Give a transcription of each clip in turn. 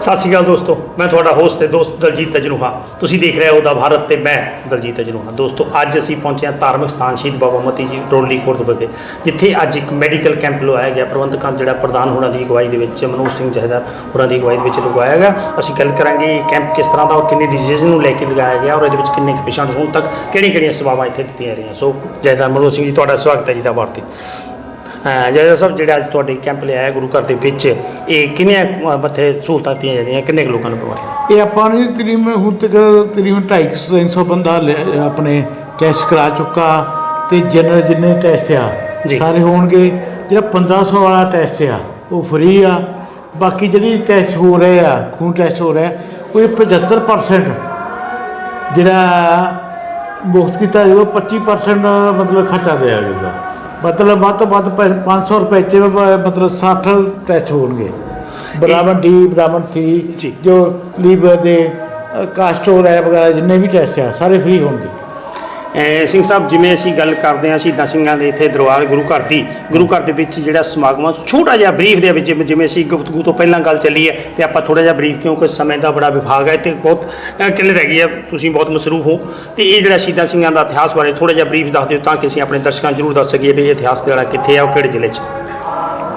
ਸਤਿ ਸ਼੍ਰੀ ਅਕਾਲ ਦੋਸਤੋ, ਮੈਂ ਤੁਹਾਡਾ ਹੋਸਟ ਤੇ ਦੋਸਤ ਦਲਜੀਤ ਤਜਰੂਹਾ ਤੁਸੀਂ ਦੇਖ ਰਹੇ ਹੋ ਦਾ ਭਾਰਤ ਤੇ ਮੈਂ ਦਲਜੀਤ ਤਜਰੂਹਾ ਦੋਸਤੋ, ਅੱਜ ਅਸੀਂ ਪਹੁੰਚੇ ਹਾਂ ਧਾਰਮਿਕ ਸਥਾਨ ਸ਼ਹੀਦ ਬਾਬਾ ਮਤੀ ਜੀ ਡੋਲੀ ਖੁਰਦ ਵਿਖੇ, ਜਿੱਥੇ ਅੱਜ ਇੱਕ ਮੈਡੀਕਲ ਕੈਂਪ ਲਗਾਇਆ ਗਿਆ। ਪ੍ਰਬੰਧਕਾਂ ਜਿਹੜਾ ਪ੍ਰਧਾਨ ਹੋਣਾ ਦੀ ਅਗਵਾਈ ਦੇ ਵਿੱਚ ਮਨੋਜ ਸਿੰਘ ਜਹਦਰ ਹੋਰਾਂ ਦੀ ਅਗਵਾਈ ਦੇ ਵਿੱਚ ਲਗਾਇਆ ਗਿਆ। ਅਸੀਂ ਗੱਲ ਕਰਾਂਗੇ ਇਹ ਕੈਂਪ ਕਿਸ ਤਰ੍ਹਾਂ ਦਾ ਔਰ ਕਿੰਨੇ ਡਿਜ਼ੀਜ਼ ਨੂੰ ਲੈ ਕੇ ਲਗਾਇਆ ਗਿਆ ਔਰ ਇਹਦੇ ਵਿੱਚ ਕਿੰਨੇ ਪੇਸ਼ੈਂਟ ਹੁਣ ਤੱਕ ਕਿਹੜੀਆਂ ਕਿਹੜੀਆਂ ਸੇਵਾਵਾਂ ਇੱਥੇ ਦਿੱਤੀਆਂ ਰਹੀਆਂ। ਸੋ ਜਹਦਰ ਮਨੋਜ ਸਿੰਘ ਜੀ, ਤੁਹਾਡਾ ਸਵਾਗਤ ਹੈ ਜੀ ਦਾ ਭਾਰਤੀ। ਜੈ ਸਾਹਿਬ ਜਿਹੜਾ ਅੱਜ ਤੁਹਾਡੇ ਕੈਂਪ ਲਿਆਇਆ ਗੁਰੂ ਘਰ ਦੇ ਵਿੱਚ ਇਹ ਕਿੰਨੇ ਮੱਥੇ ਸਹੂਲਤਾਂ ਦਿੱਤੀਆਂ ਜਾਂਦੀਆਂ ਕਿੰਨੇ ਕੁ ਲੋਕਾਂ ਨੂੰ ਪ੍ਰਵਾਹ ਇਹ ਆਪਾਂ ਨੇ ਤਕਰੀਬਨ ਹੁਣ ਤੱਕ ਤਕਰੀਬਨ 250 300 ਬੰਦਾ ਲੈ- ਆਪਣੇ ਟੈਸਟ ਕਰਾ ਚੁੱਕਾ ਤੇ ਜਨਰਲ ਜਿੰਨੇ ਟੈਸਟ ਆ। ਸਾਰੇ ਹੋਣਗੇ। ਜਿਹੜਾ 1500 ਵਾਲਾ ਟੈਸਟ ਆ ਉਹ ਫ੍ਰੀ ਆ। ਬਾਕੀ ਜਿਹੜੀ ਟੈਸਟ ਹੋ ਰਹੇ ਆ ਖੂਨ ਟੈਸਟ ਹੋ ਰਿਹਾ ਉਹ 75% ਜਿਹੜਾ ਮੁਫਤ ਕੀਤਾ ਜਾਊਗਾ 25% ਮਤਲਬ ਖਰਚਾ ਦਿਆ ਜਾਊਗਾ। ਮਤਲਬ ਵੱਧ ਤੋਂ ਵੱਧ ਪੈ- 500 ਰੁਪਏ ਚ ਮਤਲਬ 60 ਟੈਸਟ ਹੋਣਗੇ ਬਰਾਬਰ ਡੀ ਬਰਾਬਰ ਥੀ ਜੀ। ਲੀਵਰ ਦੇ ਕਾਸਟੋਰ ਹੈ ਵਗੈਰਾ ਜਿੰਨੇ ਵੀ ਟੈਸਟ ਆ ਸਾਰੇ ਫ੍ਰੀ ਹੋਣਗੇ ਸਿੰਘ ਸਾਹਿਬ ਜਿਵੇਂ ਅਸੀਂ ਗੱਲ ਕਰਦੇ ਹਾਂ ਸ਼ਹੀਦਾਂ ਸਿੰਘਾਂ ਦੇ ਇੱਥੇ ਦਰਬਾਰ ਗੁਰੂ ਘਰ ਦੀ ਗੁਰੂ ਘਰ ਦੇ ਵਿੱਚ ਜਿਹੜਾ ਸਮਾਗਮ ਆ, ਛੋਟਾ ਜਿਹਾ ਬਰੀਫ ਦੇ ਵਿੱਚ ਜਿਵੇਂ- ਜਿਵੇਂ ਅਸੀਂ ਗੁਫ਼ਤਗੂ ਤੋਂ ਪਹਿਲਾਂ ਗੱਲ ਚੱਲੀ ਹੈ ਤੇ ਆਪਾਂ ਥੋੜਾ ਜਿਹਾ ਬਰੀਫ ਕਿਉਂਕਿ ਸਮੇਂ ਦਾ ਬੜਾ ਵਿਭਾਗ ਹੈ ਤੇ ਬਹੁਤ ਅਹ, ਕਿੱਲਤ ਹੈਗੀ ਹੈ ਤੁਸੀਂ ਬਹੁਤ ਮਸਰੂਫ ਹੋ। ਤੇ ਇਹ ਜਿਹੜਾ ਸ਼ਹੀਦਾਂ ਸਿੰਘਾਂ ਦਾ ਇਤਿਹਾਸ ਬਾਰੇ ਥੋੜਾ ਜਿਹਾ ਬਰੀਫ ਦੱਸ ਦਿਓ ਤਾਂ ਕਿ ਅਸੀਂ ਆਪਣੇ ਦਰਸ਼ਕਾਂ ਨੂੰ ਜ਼ਰੂਰ ਦੱਸ ਸਕੀਏ ਵੀ ਇਹ ਇਤਿਹਾਸ ਜਿਹੜਾ ਕਿੱਥੇ ਆ ਉਹ ਕਿਹੜੇ ਜ਼ਿਲ੍ਹੇ 'ਚ।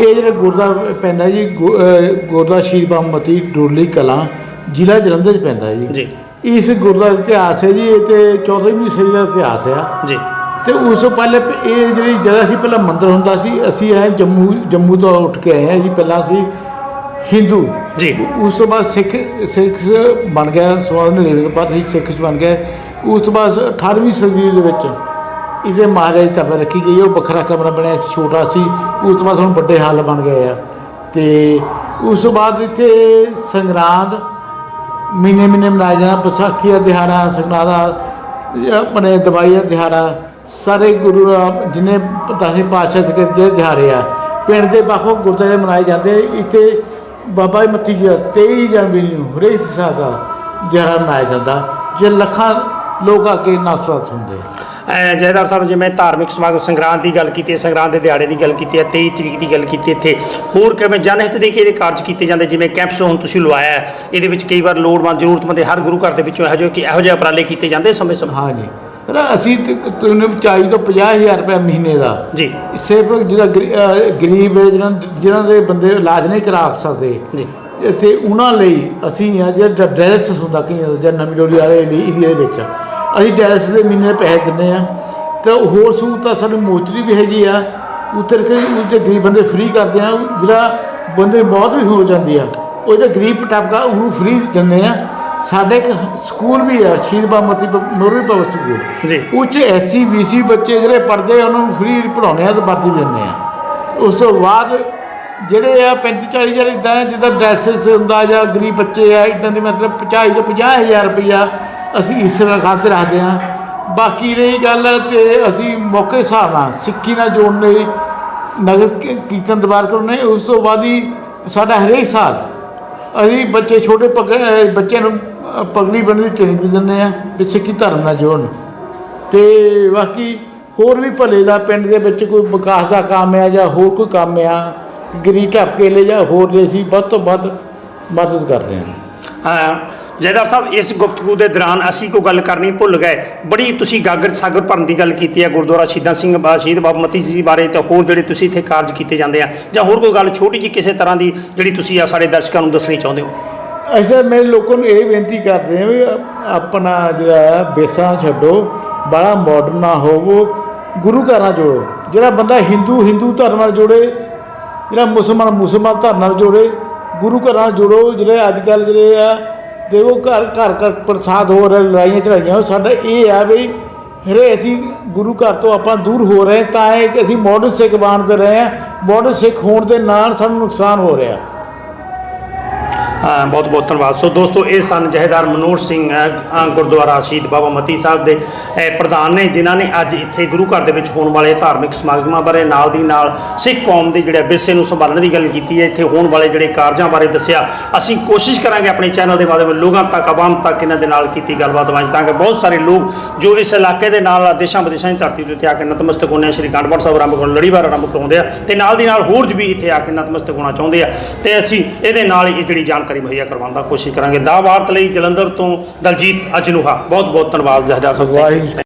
ਇਹ ਜਿਹੜਾ ਗੁਰਦਾ ਪੈਂਦਾ ਜੀ ਗੁ- ਅ, ਗੁਰਦਾ ਸ਼ਹੀਦ ਬਾਮਤੀ ਡੋਲੀ ਕਲਾਂ ਜ਼ਿਲ੍ਹਾ ਜਲੰਧਰ ਚ ਪੈਂਦਾ ਜੀ। ਜੀ। ਇਸ ਗੁਰਦਾ ਦਾ ਇਤਿਹਾਸ ਹੈ ਜੀ ਇਹ ਤੇ 14ਵੀਂ ਸਦੀ ਦਾ ਇਤਿਹਾਸ ਆ। ਜੀ। ਤੇ ਉਸ ਤੋਂ ਪਹਿਲੇ ਇਹ ਜਿਹੜੀ ਜਗ੍ਹਾ ਸੀ ਪਹਿਲਾਂ ਮੰਦਿਰ ਹੁੰਦਾ ਸੀ। ਅਸੀਂ ਆਏ ਜੰਮੂ ਜੰਮੂ ਤੋਂ ਉੱਠ ਕੇ ਆਏ ਹਾਂ ਜੀ ਪਹਿਲਾਂ ਸੀ ਹਿੰਦੂ। ਜੀ। ਉਸ ਤੋਂ ਬਾਅਦ ਸਿੱਖ ਸਿੱਖ ਬਣ ਗਿਆ ਸਵਾਦ ਨੇੜੇ ਤੋਂ ਬਾਅਦ ਅਸੀਂ ਸਿੱਖ 'ਚ ਬਣ ਗਏ। ਉਸ ਤੋਂ ਬਾਅਦ 18ਵੀਂ ਸਦੀ ਦੇ ਵਿੱਚ ਇਹਦੇ ਮਹਾਰਾਜ ਤਪ ਰੱਖੀ ਗਈ ਉਹ ਵੱਖਰਾ ਕਮਰਾ ਬਣਿਆ ਸੀ ਛੋਟਾ ਸੀ। ਉਸ ਤੋਂ ਬਾਅਦ ਹੁਣ ਵੱਡੇ ਹਾਲ ਬਣ ਗਏ ਆ। ਤੇ ਉਸ ਤੋਂ ਬਾਅਦ ਇੱਥੇ ਸੰਗਰਾਂਦ ਮਹੀਨੇ ਮਹੀਨੇ ਮਨਾਇਆ ਜਾਂਦਾ, ਵਿਸਾਖੀ ਦਾ ਦਿਹਾੜਾ, ਸੰਗਰਾਂਦ ਦਾ ਆਪਣੇ ਦਵਾਈ ਦਾ ਦਿਹਾੜਾ, ਸਾਰੇ ਗੁਰੂ ਆ- ਜਿੰਨੇ ਪਾਤਸ਼ਾਹ ਦੇ ਜਿਹੜੇ ਦਿਹਾੜੇ ਆ, ਪਿੰਡ ਦੇ ਵੱਖ ਵੱਖ ਗੁਰਦੁਆਰੇ ਮਨਾਏ ਜਾਂਦੇ ਇੱਥੇ ਬਾਬਾ ਮੱਤੀ ਜੀ ਦਾ 23 ਜਨਵਰੀ ਨੂੰ ਹਰੇਕ ਸਾਹਿਬ ਦਾ ਦਿਹਾੜਾ ਮਨਾਇਆ ਜਾਂਦਾ, ਜੇ ਲੱਖਾਂ ਲੋਕ ਆ ਕੇ ਨਸਰਤ ਹੁੰਦੇ ਜੈਦਾਰ ਸਾਹਿਬ ਜਿਵੇਂ ਧਾਰਮਿਕ ਸਮਾਗਮ ਸੰਗਰਾਂਦ ਦੀ ਗੱਲ ਕੀਤੀ ਹੈ ਸੰਗਰਾਂਦ ਦੇ ਦਿਹਾੜੇ ਦੀ ਗੱਲ ਕੀਤੀ ਹੈ 23 ਤਰੀਕ ਦੀ ਗੱਲ ਕੀਤੀ ਇੱਥੇ ਹੋਰ ਕਿਵੇਂ ਜਨਹਿਤ ਦੇ ਕੇ ਇਹਦੇ ਕਾਰਜ ਕੀਤੇ ਜਾਂਦੇ ਜਿਵੇਂ ਕੈਂਪਸ ਹੁਣ ਤੁਸੀਂ ਲਵਾਇਆ ਇਹਦੇ ਵਿੱਚ ਕਈ ਵਾਰ ਲੋੜਵੰਦ ਜ਼ਰੂਰਤਮੰਦ ਹਰ ਗੁਰੂ ਘਰ ਦੇ ਵਿੱਚੋਂ ਇਹੋ ਜਿਹੇ ਕਿ ਇਹੋ ਜਿਹੇ ਉਪਰਾਲੇ ਕੀਤੇ ਜਾਂਦੇ ਸਮੇਂ ਸਮੇਂ? ਹਾਂ ਜੀ ਪਰ ਅਸੀਂ ਤੁਹਾਨੂੰ ਚਾਹੀਦਾ ਤੋਂ 50000 ਰੁਪਏ ਮਹੀਨੇ ਦਾ। ਜੀ। ਸਿਰਫ ਜਿਹੜਾ ਗਰੀਬ ਹੈ ਜਿਹਨਾਂ ਜਿਨ੍ਹਾਂ ਦੇ ਬੰਦੇ ਇਲਾਜ ਨਹੀਂ ਕਰਾ ਸਕਦੇ। ਜੀ। ਇੱਥੇ ਉਹਨਾਂ ਲਈ ਅਸੀਂ ਆ ਜਿਹੜਾ ਡਾਇਲਿਸਿਸ ਹੁੰਦਾ ਦਾ ਜਾਂ ਨਵੀਂ ਡੋਲੀ ਵਾਲੇ ਲਈ ਏਰੀਆ ਦੇ ਵਿੱਚ। ਅਸੀਂ ਡਾਇਲਿਸਿਸ ਦੇ ਮਹੀਨੇ ਪੈਸੇ ਦਿੰਦੇ ਆ ਤੇ ਹੋਰ ਸਹੂਲਤਾਂ ਸਾਨੂੰ ਮੋਚਰੀ ਵੀ ਹੈਗੀ ਆ। ਉੱਤਰ ਕੇ ਉਹਦੇ ਗਰੀਬ ਬੰਦੇ ਫ੍ਰੀ ਕਰਦੇ ਆ। ਜਿਹੜਾ ਬੰਦੇ ਬਹੁਤ ਵੀ ਹੋ ਜਾਂਦੀ ਆ ਉਹ ਜਿਹੜਾ ਗਰੀਬ ਟੱਪਕਾ ਉਹਨੂੰ ਫ੍ਰੀ ਦਿੰਦੇ ਆ। ਸਾਡੇ ਇੱਕ ਸਕੂਲ ਵੀ ਆ ਸ਼ਹੀਦ ਬਾਮਤੀ ਨੋਰਵੀ ਪਬਲਿਕ ਸਕੂਲ। ਜੀ। ਉਹ 'ਚ ਐਸਸੀ ਬੀਸੀ ਬੱਚੇ ਜਿਹੜੇ ਪੜ੍ਹਦੇ ਆ ਉਹਨਾਂ ਨੂੰ ਫ੍ਰੀ ਪੜਾਉਂਦੇ ਆ ਤੇ ਵਰਦੀ ਦਿੰਦੇ ਆ। ਉਸ ਤੋਂ ਬਾਅਦ ਜਿਹੜੇ ਆ 35 40 ਜਿਹੜੇ ਇਦਾਂ ਜਿੱਦਾਂ ਡਰੈਸਸ ਹੁੰਦਾ ਜਾਂ ਗਰੀਬ ਬੱਚੇ ਆ ਇਦਾਂ ਦੇ ਮਤਲਬ 50 ਤੋਂ 50000 ਰੁਪਇਆ ਅਸੀਂ ਇਸ ਤਰ੍ਹਾਂ ਖਾਤੇ ਰੱਖਦੇ ਹਾਂ। ਬਾਕੀ ਰਹੀ ਗੱਲ ਤੇ ਅਸੀਂ ਮੌਕੇ ਹਿਸਾਬ ਨਾਲ ਸਿੱਖੀ ਨਾਲ ਜੋੜਨ ਲਈ ਨਗਰ ਕੀਰਤਨ ਦਰਬਾਰ ਕਰਾਉਂਦੇ ਉਸ ਤੋਂ ਬਾਅਦ ਹੀ ਸਾਡਾ ਹਰੇਕ ਸਾਲ ਅਸੀਂ ਬੱਚੇ ਛੋਟੇ ਪੱਗ ਬੱਚਿਆਂ ਨੂੰ, ਅਹ ਪਗੜੀ ਬਣਨ ਦੀ ਟ੍ਰੇਨਿੰਗ ਵੀ ਦਿੰਦੇ ਆ ਵੀ ਸਿੱਖੀ ਧਰਮ ਨਾਲ ਜੋੜਨ। ਤੇ ਬਾਕੀ ਹੋਰ ਵੀ ਭਲੇ ਦਾ ਪਿੰਡ ਦੇ ਵਿੱਚ ਕੋਈ ਵਿਕਾਸ ਦਾ ਕੰਮ ਆ ਜਾਂ ਹੋਰ ਕੋਈ ਕੰਮ ਆ ਗਰੀ ਢੱਕੇ ਲੈ ਜਾਂ, ਹੋਰ ਲਈ ਅਸੀਂ ਵੱਧ ਤੋਂ ਵੱਧ ਮਦਦ ਕਰਦੇ ਰਹੇ ਹਾਂ ਜੈਦਾਰ ਸਾਹਿਬ, ਇਸ ਗੁਫ਼ਤਗੂ ਦੇ ਦੌਰਾਨ ਅਸੀਂ ਕੋਈ ਗੱਲ ਕਰਨੀ ਭੁੱਲ ਗਏ। ਬੜੀ ਤੁਸੀਂ ਗਾਗਰ ਸਾਗਰ ਭਰਨ ਦੀ ਗੱਲ ਕੀਤੀ ਹੈ, ਗੁਰਦੁਆਰਾ ਸ਼ਹੀਦਾਂ ਸਿੰਘ, ਬਾ ਸ਼ਹੀਦ ਬਾਬਾ ਮਤੀ ਜੀ ਬਾਰੇ ਤੇ ਹੋਰ ਜਿਹੜੇ ਤੁਸੀਂ ਇੱਥੇ ਕਾਰਜ ਕੀਤੇ ਜਾਂਦੇ ਆ। ਜਾਂ ਹੋਰ ਕੋਈ ਗੱਲ ਛੋਟੀ ਜੀ ਕਿਸੇ ਤਰ੍ਹਾਂ ਦੀ ਜਿਹੜੀ ਤੁਸੀਂ ਆ ਸਾਡੇ ਦਰਸ਼ਕਾਂ ਨੂੰ ਦੱਸਣੀ ਚਾਹੁੰਦੇ ਹੋ? ਐਸੇ ਮੈਂ ਲੋਕਾਂ ਨੂੰ ਇਹ ਬੇਨਤੀ ਕਰਦੇ ਹਾਂ ਵੀ ਆਪਣਾ ਜਿਹੜਾ ਵਿਰਸਾ ਛੱਡੋ ਬੜਾ ਮਾਡਰਨ ਨਾ ਹੋਵੋ, ਗੁਰੂ ਘਰਾਂ ਨਾਲ ਜੋੜੋ। ਜਿਹੜਾ ਬੰਦਾ ਹਿੰਦੂ ਹਿੰਦੂ ਧਰਮ ਨਾਲ ਜੋੜੇ, ਜਿਹੜਾ ਮੁਸਲਮਾਨ ਮੁਸਲਮਾਨ ਧਰਮ ਨਾਲ ਜੋੜੇ, ਗੁਰੂ ਘਰਾਂ ਨਾਲ ਜੋੜੋ, ਜਿਹੜੇ ਅੱਜ ਕੱਲ ਜਿਹੜੇ ਆ ਦੇਖੋ ਘਰ ਘਰ ਘਰ ਪ੍ਰਸਾਦ ਹੋ ਰਿਹਾ, ਲੜਾਈਆਂ ਚੜਾਈਆਂ ਸਾਡਾ ਇਹ ਆ ਵੀ ਹਰੇ ਅਸੀਂ ਗੁਰੂ ਘਰ ਤੋਂ ਆਪਾਂ ਦੂਰ ਹੋ ਰਹੇ ਤਾਂ ਇਹ ਕਿ ਅਸੀਂ ਮਾਡਰਨ ਸਿੱਖ ਬਣਦੇ ਰਹੇ ਆ ਮਾਡਰਨ ਸਿੱਖ ਹੋਣ ਦੇ ਨਾਲ ਸਾਨੂੰ ਨੁਕਸਾਨ ਹੋ ਰਿਹਾ। ਬਹੁਤ ਬਹੁਤ ਧੰਨਵਾਦ। ਸੋ ਦੋਸਤੋ, ਇਹ ਸਨ ਜਹੇਦਾਰ ਮਨੋਹਰ ਸਿੰਘ ਗੁਰਦੁਆਰਾ ਸ਼ਹੀਦ ਬਾਬਾ ਮਤੀ ਸਾਹਿਬ ਦੇ ਪ੍ਰਧਾਨ ਨੇ, ਜਿਨ੍ਹਾਂ ਨੇ ਅੱਜ ਇੱਥੇ ਗੁਰੂ ਘਰ ਦੇ ਵਿੱਚ ਹੋਣ ਵਾਲੇ ਧਾਰਮਿਕ ਸਮਾਗਮਾਂ ਬਾਰੇ, ਨਾਲ ਦੀ ਨਾਲ ਸਿੱਖ ਕੌਮ ਦੇ ਜਿਹੜੇ ਵਿਰਸੇ ਨੂੰ ਸੰਭਾਲਣ ਦੀ ਗੱਲ ਕੀਤੀ ਹੈ। ਇੱਥੇ ਹੋਣ ਵਾਲੇ ਜਿਹੜੇ ਕਾਰਜਾਂ ਬਾਰੇ ਦੱਸਿਆ, ਅਸੀਂ ਕੋਸ਼ਿਸ਼ ਕਰਾਂਗੇ ਆਪਣੇ ਚੈਨਲ ਦੇ ਮਾਧਿਅਮ ਲੋਕਾਂ ਤੱਕ, ਆਵਾਮ ਤੱਕ ਇਹਨਾਂ ਦੇ ਨਾਲ ਕੀਤੀ ਗੱਲਬਾਤ ਵਾਂਝ ਤਾਂ ਕਿ ਬਹੁਤ ਸਾਰੇ ਲੋਕ ਜੋ ਇਸ ਇਲਾਕੇ ਦੇ ਨਾਲ ਦੇਸ਼ਾਂ ਵਿਦੇਸ਼ਾਂ ਦੀ ਧਰਤੀ ਦੇ ਉੱਤੇ ਆ ਕੇ ਨਤਮਸਤਕ ਹੋਣੇ ਆ, ਸ਼੍ਰੀ ਕਾਂਡਪੁਰ ਸਾਹਿਬ ਆਰੰਭ ਕਰਨ, ਲੜੀਵਾਰ ਆਰੰਭ ਕਰਾਉਂਦੇ ਆ ਤੇ ਨਾਲ ਦੀ ਨਾਲ ਹੋਰ ਵੀ ਇੱਥੇ ਆ ਕੇ ਨਤਮਸਤਕ ਹੋਣਾ ਚਾਹੁੰਦੇ ਆ। ਤੇ ਅਸੀਂ ਇਹਦੇ ਨਾਲ ਹੀ ਇਹ ਜਿਹੜੀ ਜਾਣਕਾਰੀ ਮੁਹੱਈਆ ਕਰਵਾਉਣ ਦਾ ਕੋਸ਼ਿਸ਼ ਕਰਾਂਗੇ। ਦਾ ਵਾਰਤ ਲਈ ਜਲੰਧਰ ਤੋਂ ਦਲਜੀਤ ਅਜਨੂਹਾ। ਬਹੁਤ ਬਹੁਤ ਧੰਨਵਾਦ ਜਹਦਾਰ ਸਾਹਿਬ। ਵਾਹਿਗੁਰੂ